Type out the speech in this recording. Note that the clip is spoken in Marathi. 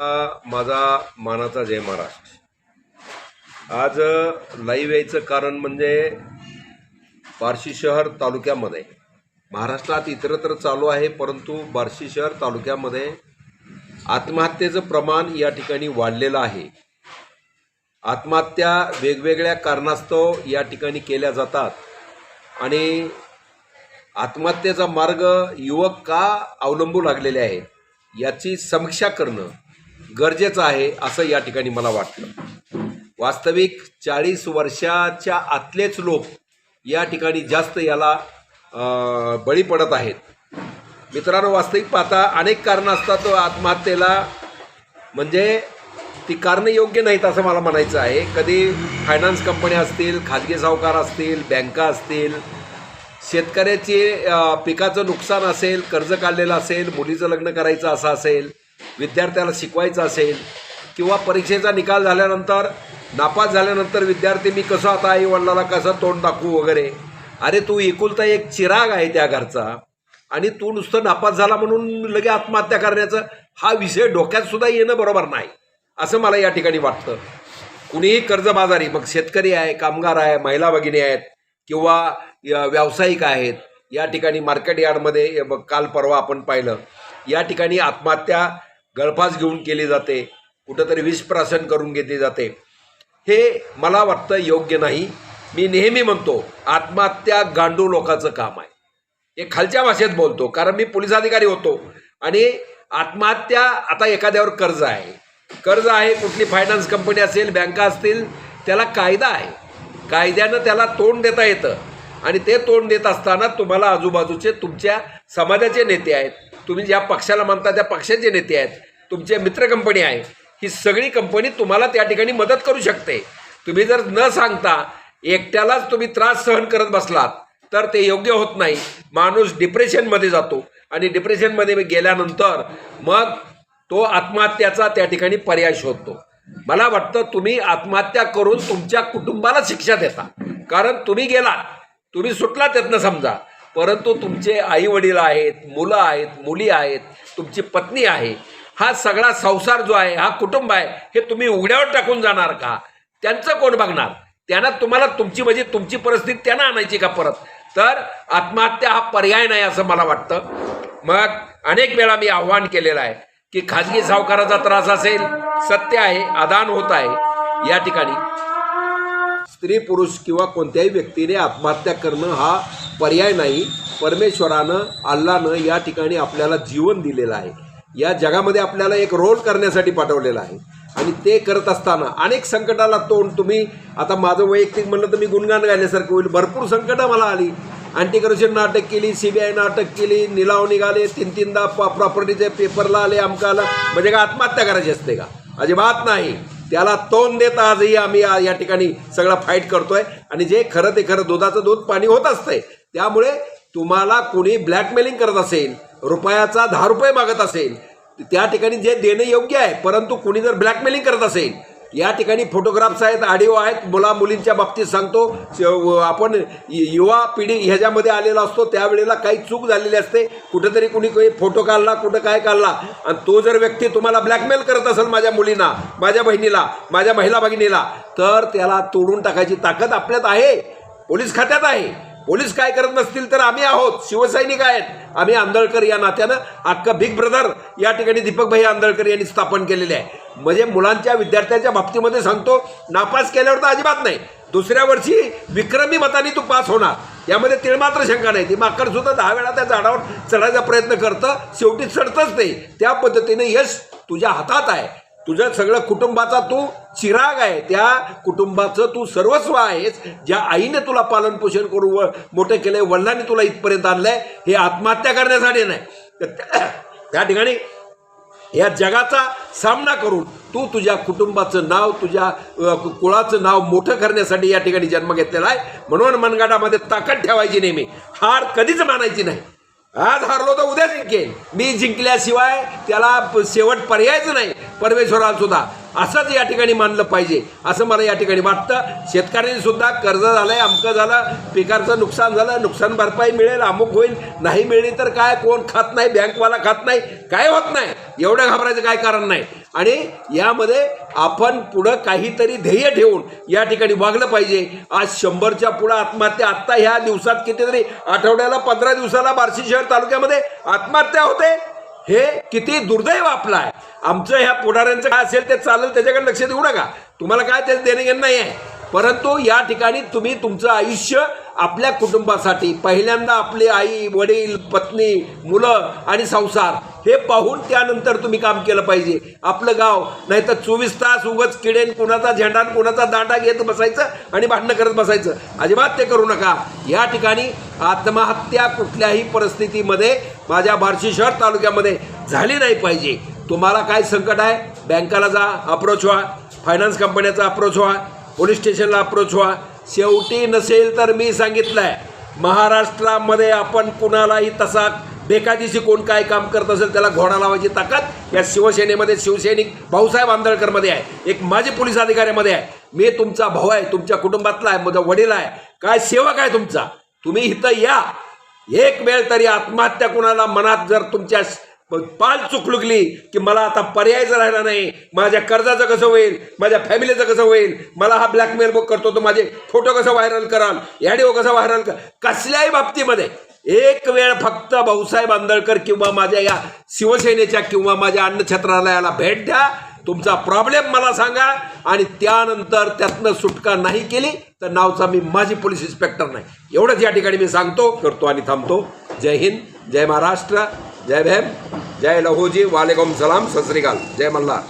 माझा मानाचा जय महाराष्ट्र. आज लाईव्ह यायचं कारण म्हणजे बार्शी शहर तालुक्यामध्ये. महाराष्ट्रात इतरत्र चालू आहे परंतु बार्शी शहर तालुक्यामध्ये आत्महत्येचं प्रमाण या ठिकाणी वाढलेलं आहे. आत्महत्या वेगवेगळ्या कारणास्तव या ठिकाणी केल्या जातात. आणि आत्महत्येचा मार्ग युवक का अवलंबू लागलेले आहेत याची समीक्षा करणं गरजेचं आहे असं या ठिकाणी मला वाटतं वास्तविक चाळीस वर्षाच्या आतलेच लोक या ठिकाणी जास्त याला बळी पडत आहेत. मित्रांनो वास्तविक पाहता अनेक कारणं असतात आत्महत्येला. म्हणजे ती कारणं योग्य नाहीत असं मला म्हणायचं आहे. कधी फायनान्स कंपन्या असतील खाजगी सावकार असतील बँका असतील शेतकऱ्याचे पिकाचं नुकसान असेल कर्ज काढलेलं असेल मुलीचं लग्न करायचं असं असेल विद्यार्थ्याला शिकवायचं असेल किंवा परीक्षेचा निकाल झाल्यानंतर नापास झाल्यानंतर विद्यार्थी मी कसं आता आई वडिलाला कसं तोंड दाखवू वगैरे? अरे तू एकुलता एक चिराग आहे त्या घरचा आणि तू नुसतं नापास झाला म्हणून लगे आत्महत्या करण्याचं हा विषय डोक्यात सुद्धा येणं बरोबर नाही. असं मला या ठिकाणी वाटतं. कुणीही कर्जबाजारी मग शेतकरी आहे कामगार आहे महिला भगिनी आहेत किंवा व्यावसायिक आहेत या ठिकाणी मार्केट यार्डमध्ये काल परवा आपण पाहिलं या ठिकाणी आत्महत्या गळफास घेऊन केली जाते कुठंतरी विषप्राशन करून घेतली जाते. हे मला वाटतं योग्य नाही. मी नेहमी म्हणतो आत्महत्या गांडू लोकांचं काम आहे. हे खालच्या भाषेत बोलतो कारण मी पोलीस अधिकारी होतो. आणि आत्महत्या आता एखाद्यावर कर्ज आहे. कर्ज आहे कुठली फायनान्स कंपनी असेल बँका असतील त्याला कायदा आहे. कायद्यानं त्याला तोंड देता येतं. आणि ते तोंड देत असताना तुम्हाला आजूबाजूचे तुमच्या समाजाचे नेते आहेत. तुम्ही ज्या पक्षाला मानता त्या पक्षाचे नेते आहेत. तुमचे मित्र कंपनी आहे. ही सगळी कंपनी तुम्हाला त्या ठिकाणी मदत करू शकते. तुम्ही जर न सांगता एकट्यालाच तुम्ही त्रास सहन करत बसलात तर ते योग्य होत नाही. माणूस डिप्रेशनमध्ये जातो आणि डिप्रेशनमध्ये गेल्यानंतर मग तो आत्महत्याचा त्या ठिकाणी पर्याय शोधतो. मला वाटतं तुम्ही आत्महत्या करून तुमच्या कुटुंबाला शिक्षा देता. कारण तुम्ही गेलात तुम्ही सुटला त्यातनं समजा. परंतु तुमचे आई वडील आहेत मुलं आहेत मुली आहेत तुमची पत्नी आहे. हा सगळा संसार जो आहे हा कुटुंब आहे हे तुम्ही उघड्यावर टाकून जाणार का? त्यांचं कोण बघणार? त्यांना तुम्हाला तुमची म्हणजे तुमची परिस्थिती त्यांना आणायची का परत? तर आत्महत्या हा पर्याय नाही असं मला वाटतं. मग अनेक वेळा मी आव्हान केलेलं आहे की खाजगी सावकाराचा त्रास असेल सत्य आहे आदान होत आहे या ठिकाणी. स्त्री पुरुष किंवा कोणत्याही व्यक्तीने आत्महत्या करणं हा पर्याय नाही. परमेश्वरानं अल्लानं या ठिकाणी आपल्याला जीवन दिलेलं आहे. या जगामध्ये आपल्याला एक रोल करण्यासाठी पाठवलेला आहे. आणि ते करत असताना अनेक संकटाला तोंड तुम्ही आता माझं वैयक्तिक म्हणलं तर मी गुणगान गायल्यासारखं होईल. भरपूर संकटं मला आली. अँटी करप्शननं अटक केली सी बी आयनं अटक केली निलाव निघाले तीन तीनदा प्रॉपर्टीचे पेपरला आले आमकाला म्हणजे का आत्महत्या करायची असते का? अजिबात नाही. त्याला तोंड देत आजही आम्ही या ठिकाणी सगळं फाईट करतोय. आणि जे खरं ते खरं दुधाचं दूध पाणी होत असतंय. त्यामुळे तुम्हाला कोणी ब्लॅकमेलिंग करत असेल रुपयाचा दहा रुपये मागत असेल त्या ठिकाणी जे देणं योग्य आहे परंतु कुणी जर ब्लॅकमेलिंग करत असेल या ठिकाणी फोटोग्राफ्स आहेत ऑडिओ आहेत मुला मुलींच्या बाबतीत सांगतो आपण युवा पिढी ह्याच्यामध्ये आलेला असतो त्यावेळेला काही चूक झालेली असते कुठंतरी कुणी काही फोटो काढला कुठं काय काढला आणि तो जर व्यक्ती तुम्हाला ब्लॅकमेल करत असेल माझ्या मुलींना माझ्या बहिणीला माझ्या महिला भगिनीला तर त्याला तोडून टाकायची ताकद आपल्यात आहे पोलीस खात्यात आहे. पोलीस काय करत नसतील तर आम्ही आहोत. शिवसैनिक आहेत. आम्ही आंदळकर या नात्यानं अख्खा बिग ब्रदर या ठिकाणी दीपकभाई आंदळकर यांनी स्थापन केलेले आहे. म्हणजे मुलांच्या विद्यार्थ्यांच्या बाबतीमध्ये सांगतो नापास केल्यावर तर अजिबात नाही. दुसऱ्या वर्षी विक्रमी मताने तू पास होणार. यामध्ये तिळमात्र शंका नाही. ती माकड सुद्धा दहा वेळा त्या झाडावर चढायचा प्रयत्न करतं. शेवटी चढतच नाही. त्या पद्धतीने यश तुझ्या हातात आहे. तुझं सगळं कुटुंबाचा तू चिराग आहे. त्या कुटुंबाचं तू सर्वस्व आहेस. ज्या आईने तुला पालन पोषण करून व मोठं केलंय वडिलांनी तुला इथपर्यंत आणलंय हे आत्महत्या करण्यासाठी नाही. तर त्या- ठिकाणी या जगाचा सामना करून तू तुझ्या कुटुंबाचं नाव तुझ्या कुळाचं नाव मोठं करण्यासाठी या ठिकाणी जन्म घेतलेला आहे. म्हणून मनगाटामध्ये ताकद ठेवायची नेहमी. हार कधीच मानायची नाही. आज हारलो तर उद्या जिंकेन. मी जिंकल्याशिवाय त्याला प- शेवट पर्यायच नाही. परमेश्वराला सुद्धा असंच या ठिकाणी मानलं पाहिजे. असं मला या ठिकाणी वाटतं. शेतकऱ्यांनी सुद्धा कर्ज झालंय अमकं झालं पिकाचं नुकसान झालं नुकसान भरपाई मिळेल अमुक होईल नाही मिळली तर काय? कोण खात नाही बँकवाला खात नाही काय होत नाही? एवढं घाबरायचं काय कारण नाही? आणि यामध्ये आपण पुढं काहीतरी ध्येय ठेवून या ठिकाणी वागलं पाहिजे. आज शंभरच्या पुढं आत्महत्या आत्ता ह्या दिवसात कितीतरी आठवड्याला पंधरा दिवसाला बार्शी शहर तालुक्यामध्ये आत्महत्या होते. हे किती दुर्दैव आपलं आहे. आमचं ह्या पुढाऱ्यांचं काय असेल ते चालेल त्याच्याकडे लक्ष देऊ नका. तुम्हाला काय त्याचं देणं घेणं नाही आहे. परंतु या ठिकाणी तुम्ही तुमचं आयुष्य आपल्या कुटुंबासाठी पहिल्यांदा आपले आई वडील पत्नी मुलं आणि संसार हे पाहून त्यानंतर तुम्ही काम केलं पाहिजे. आपलं गाव नाही तर चोवीस तास उगच किडेन कुणाचा झेंडा आणि कुणाचा दांडा घेत बसायचं आणि भांडणं करत बसायचं. अजिबात ते करू नका. या ठिकाणी आत्महत्या कुठल्याही परिस्थितीमध्ये माझ्या बार्शी शहर तालुक्यामध्ये झाली नाही पाहिजे. तुम्हाला काय संकट आहे? बँकाला जा अप्रोच व्हा. फायनान्स कंपन्याचा अप्रोच व्हा. पोलीस स्टेशनला अप्रोच व्हा. शेवटी नसेल तर मी सांगितलं आहे महाराष्ट्रामध्ये आपण कुणालाही तसा बेकायदेशी कोण काय काम करत असेल त्याला घोडा लावायची ताकद या शिवसेनेमध्ये शिवसैनिक भाऊसाहेब आंदळकरमध्ये आहे. एक माजी पोलीस अधिकाऱ्यामध्ये आहे. मी तुमचा भाऊ आहे तुमच्या कुटुंबातला आहे माझा वडील आहे. काय सेवक आहे तुमचा? तुम्ही इथं या. एक वेळ तरी आत्महत्या कुणाला मनात जर तुमच्या पाल चुकलुकली की मला आता पर्याय जर राहिला नाही माझ्या कर्जाचं कसं होईल माझ्या फॅमिलीचं कसं होईल मला हा ब्लॅकमेल बुक करतो तो माझे फोटो कसं व्हायरल कराल ॲडिओ कसं व्हायरल कर कसल्याही बाबतीमध्ये एक वेळ फक्त भाऊसाहेब आंदळकर किंवा माझ्या या शिवसेनेच्या किंवा माझ्या अन्नछत्रालयाला भेट द्या. तुमचा प्रॉब्लेम मला सांगा. आणि त्यानंतर त्यातनं सुटका नाही केली तर नावचा मी माझी पोलीस इन्स्पेक्टर नाही. एवढंच या ठिकाणी मी सांगतो करतो आणि थांबतो. जय हिंद जय महाराष्ट्र जय भीम जय लहोजी वालेकुम सलाम सत श्रीकाल. जय मल्हार.